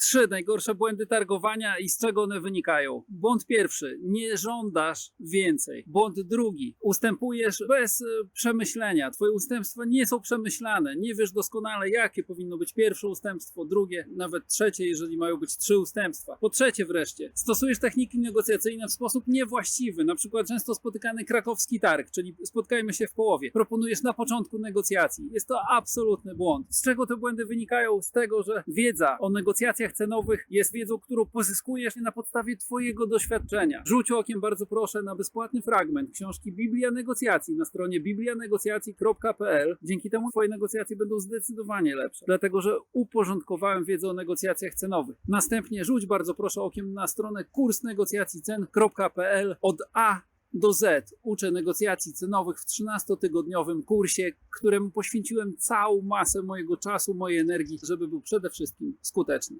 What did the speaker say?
Trzy najgorsze błędy targowania i z czego one wynikają. Błąd pierwszy, nie żądasz więcej. Błąd drugi, ustępujesz bez e, przemyślenia. Twoje ustępstwa nie są przemyślane. Nie wiesz doskonale, jakie powinno być pierwsze ustępstwo, drugie, nawet trzecie, jeżeli mają być trzy ustępstwa. Po trzecie wreszcie, stosujesz techniki negocjacyjne w sposób niewłaściwy, na przykład często spotykany krakowski targ, czyli spotkajmy się w połowie. Proponujesz na początku negocjacji. Jest to absolutny błąd. Z czego te błędy wynikają? Z tego, że wiedza o negocjacjach cenowych jest wiedzą, którą pozyskujesz na podstawie Twojego doświadczenia. Rzuć okiem bardzo proszę na bezpłatny fragment książki Biblia Negocjacji na stronie biblianegocjacji.pl. Dzięki temu Twoje negocjacje będą zdecydowanie lepsze, dlatego że uporządkowałem wiedzę o negocjacjach cenowych. Następnie rzuć bardzo proszę okiem na stronę kursnegocjacjcen.pl od A do Z uczę negocjacji cenowych w 13-tygodniowym kursie, któremu poświęciłem całą masę mojego czasu, mojej energii, żeby był przede wszystkim skuteczny.